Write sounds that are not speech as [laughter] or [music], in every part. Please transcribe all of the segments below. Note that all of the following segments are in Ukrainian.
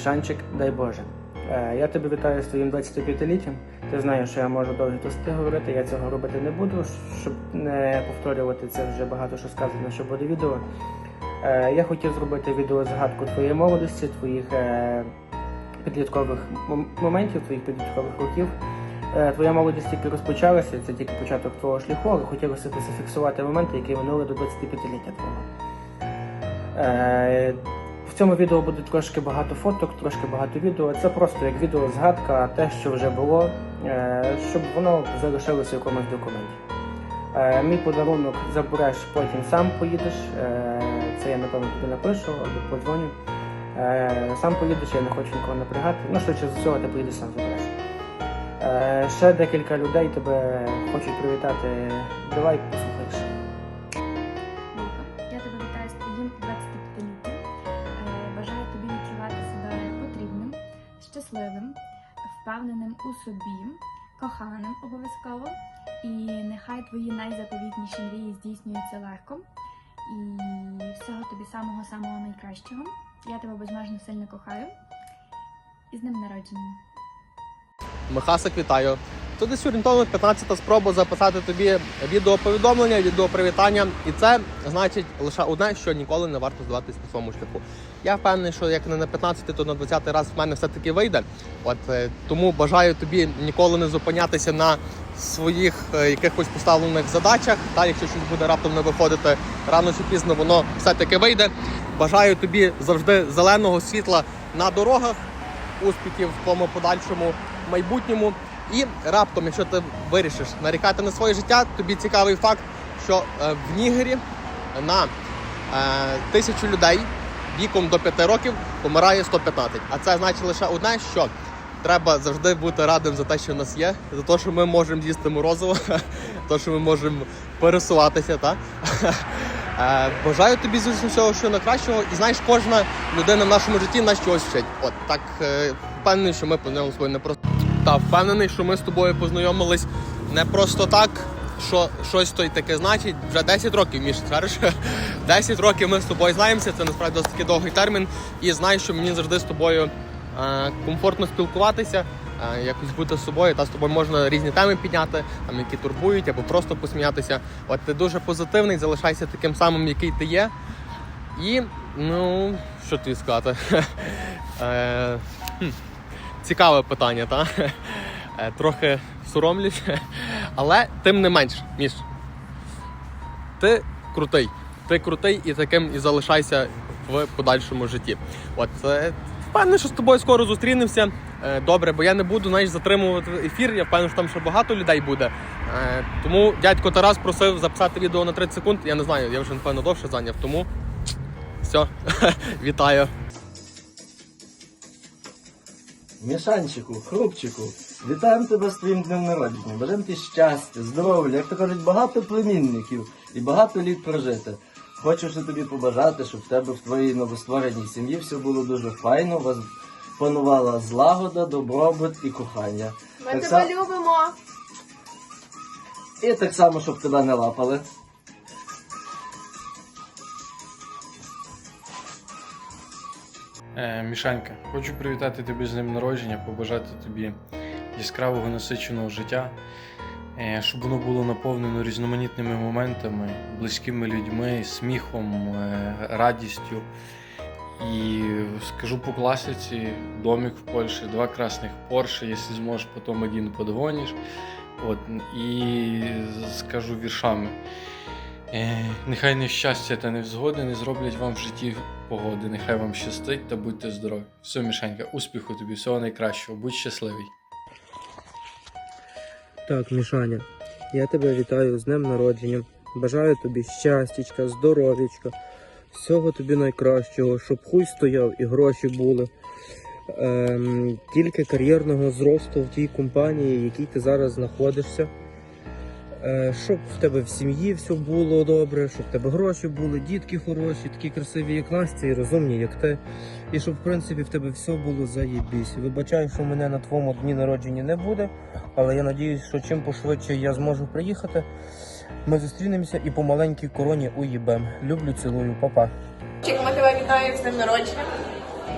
Мішанчик, дай Боже. Е, Я тебе вітаю з твоїм 25-літтям. Ти знаєш, що я можу довгі тости говорити, я цього робити не буду, щоб не повторювати це вже багато що сказано, що буде відео. Е, Я хотів зробити відео згадку твоєї молодості, твоїх е, підліткових моментів, твоїх підліткових років. Твоя молодість тільки розпочалася, це тільки початок твого шляху, але хотілося б зафіксувати моменти, які минули до 25-ліття твого. Цьому відео буде трошки багато фоток, трошки багато відео. Це просто як відео згадка, те, що вже було, е, щоб воно залишилося в якомусь документі. Е, Мій подарунок забереш, потім сам поїдеш. Е, Це я напевно тобі напишу або подзвоню. Сам поїдеш, я не хочу нікого напрягати. Ну, швидше з усього, ти поїдеш сам забереш. Ще декілька людей тебе хочуть привітати. Давай обов'язково. І нехай твої найзаповітніші мрії здійснюються легко. І всього тобі самого-самого найкращого. Я тебе безмежно сильно кохаю. І з ним народженням. Михасик, вітаю. Тут десь орієнтовно 15 спроба записати тобі відеоповідомлення, відеопривітання. І це значить лише одне, що ніколи не варто здаватись на своєму шляху. Я впевнений, що як не на 15, то на 20 раз в мене все-таки вийде. От е, тому бажаю тобі ніколи не зупинятися на своїх е, якихось поставлених задачах. Та якщо щось буде раптом не виходити рано чи пізно, воно все-таки вийде. Бажаю тобі завжди зеленого світла на дорогах, успіхів в твоєму подальшому майбутньому. І раптом, якщо ти вирішиш нарікати на своє життя, тобі цікавий факт, що е, в Нігері на е, тисячу людей віком до 5 років помирає 115. А це значить лише одне, що треба завжди бути радим за те, що в нас є, за те, що ми можемо з'їсти морозиво, [laughs] те, що ми можемо пересуватися. Та? [laughs] Е, Бажаю тобі з усього що найкращого. І знаєш, кожна людина в нашому житті нас чогось вчить. От так впевнений, що ми з тобою не просто. Та впевнений, що ми з тобою познайомились не просто так, що щось то й таке значить. Вже 10 років, Міш, скажеш? [laughs] 10 років ми з тобою знаємося, це насправді досить такий довгий термін. І знаю, що мені завжди з тобою е, комфортно спілкуватися, е, якось бути з собою, та з тобою можна різні теми підняти, там, які турбують, або просто посміятися. От ти дуже позитивний, залишайся таким самим, який ти є. І, ну, що тобі сказати? [laughs] Цікаве питання, та? Е, Трохи соромлюсь. Але тим не менш, Міш, ти крутий. Ти крутий і таким і залишайся в подальшому житті. От е, впевнений, що з тобою скоро зустрінемося. Е, Добре, бо я не буду знаєш, затримувати ефір. Я впевнений, що там ще багато людей буде. Тому дядько Тарас просив записати відео на 30 секунд. Я не знаю, я вже напевно довше зайняв. Тому все, [laughs] вітаю. Мішанчику, хрупчику, вітаємо тебе з твоїм днем народження. Бажаємо тобі щастя, здоров'я, як то кажуть, багато племінників і багато літ прожити. Хочу ще тобі побажати, щоб в тебе в твоїй новоствореній сім'ї все було дуже файно, у вас панувала злагода, добробут і кохання. Ми Так тебе са- любимо. І так само, щоб тебе не лапали. Е, Мішанька, хочу привітати тебе з днем народження, побажати тобі яскравого насиченого життя, е, щоб воно було наповнено різноманітними моментами, близькими людьми, сміхом, е, радістю. І скажу по класиці, домик в Польщі, два красних Порше, якщо зможеш, потім один подгониш. От, і скажу віршами. Е, Нехай нещастя та невзгоди не зроблять вам в житті погоди. Нехай вам щастить та будьте здорові. Все, Мішенька, успіху тобі, всього найкращого, будь щасливий. Так, Мішаня, я тебе вітаю з днем народження. Бажаю тобі щастячка, здоров'ячка, всього тобі найкращого, щоб хуй стояв і гроші були. Ем, тільки кар'єрного зросту в тій компанії, в якій ти зараз знаходишся. Е, щоб в тебе в сім'ї все було добре, щоб в тебе гроші були, дітки хороші, такі красиві, як Настя, і розумні, як ти. І щоб, в принципі, в тебе все було заєбісь. Вибачаю, що мене на твоєму дні народження не буде, але я надіюсь, що чим пошвидше я зможу приїхати. Ми зустрінемося і по маленькій короні уїбем. Люблю, цілую, па-па. Чик, ми тебе вітаємо з днем народження.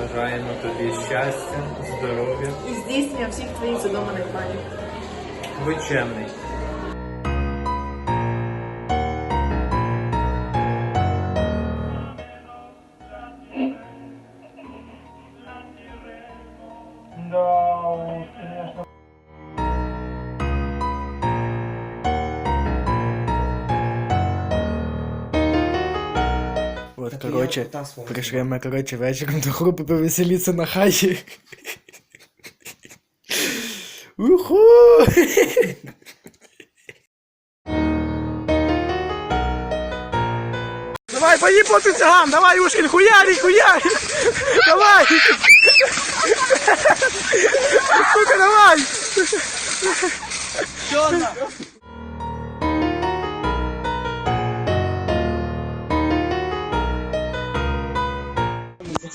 Бажаємо тобі щастя, здоров'я, і здійснення всіх твоїх задуманих планів. будь короче, пришли мы, короче, вечером до группы повеселиться на хаті. Уху! Давай, поїдь по циган, давай, Ушкін, хуярі, хуярі! Давай! Сука, давай!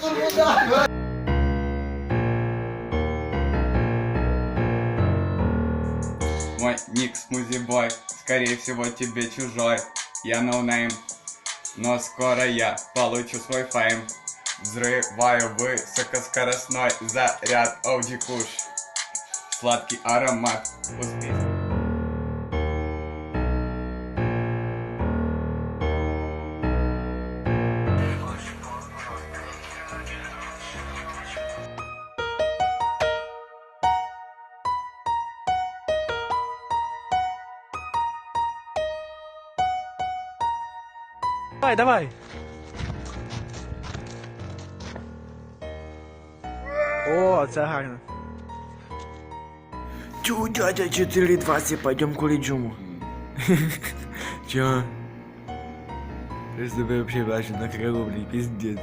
курінчу. Мой ник смузи-бой, скорее всего тебе чужой. Я ноунейм, но скоро я получу свой фейм. Взрываю высокоскоростной заряд. Audi Kush Сладкий аромат, успех Давай, давай! О, це гарно. Тю, дядя, 4.20, пойдем курить джуму. [laughs] Чё? Я с тобой вообще бачу на крылу, блин, пиздец.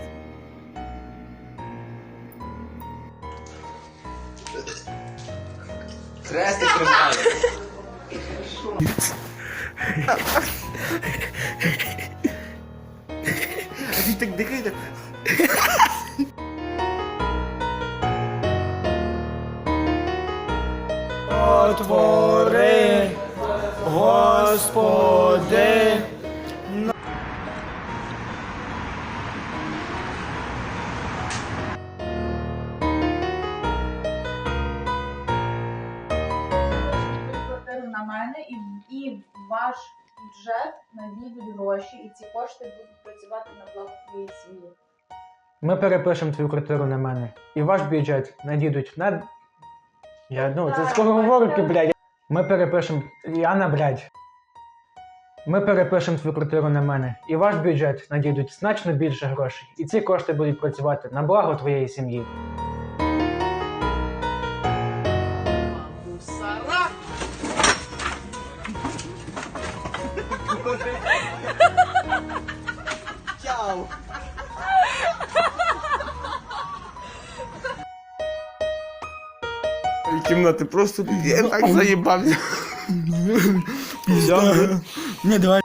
[laughs] Хрестик тримає. Отвори, Господи. Ці кошти будуть працювати на благо твоєї сім'ї. Ми перепишемо твою квартиру на мене. І ваш бюджет надійдуть на. Я, ну, це Так, скороговорки, блядь. Ми перепишемо. Яна, блядь. Ми перепишемо твою квартиру на мене. І ваш бюджет надійдуть значно більше грошей. І ці кошти будуть працювати на благо твоєї сім'ї. Кімнати просто я так заїбався. Пізда. Не, давай.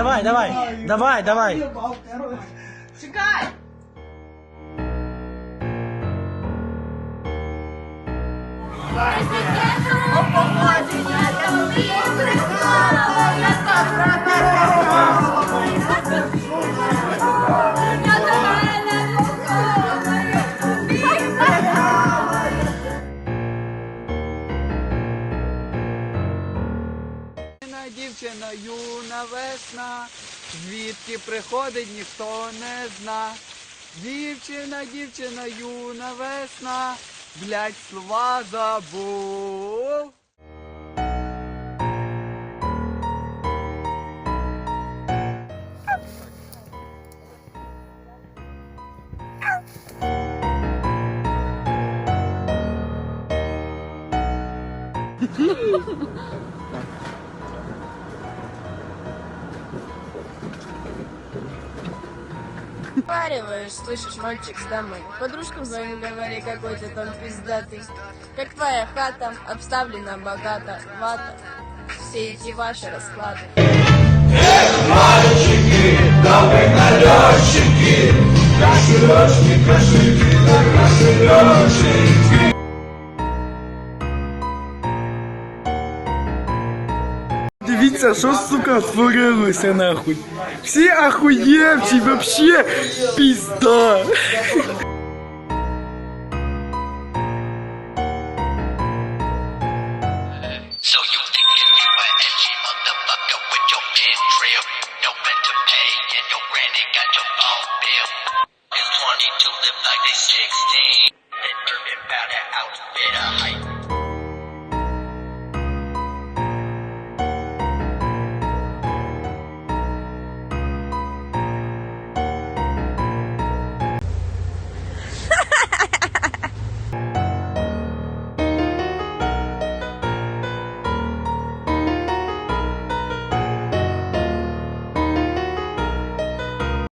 Давай, давай, давай, давай. дівчина юна весна, звідки приходить, ніхто не зна. Дівчина, дівчина, юна весна, блять, слова забув. Вариваешь, слышишь, мальчик с дамой. Подружкам своим говори, какой ты там пиздатый. Как твоя хата, обставлена богато, вата. Все эти ваши расклады. Дивіться, що, сука, творилося нахуй. Всі ахуєвчі, вообще пізда.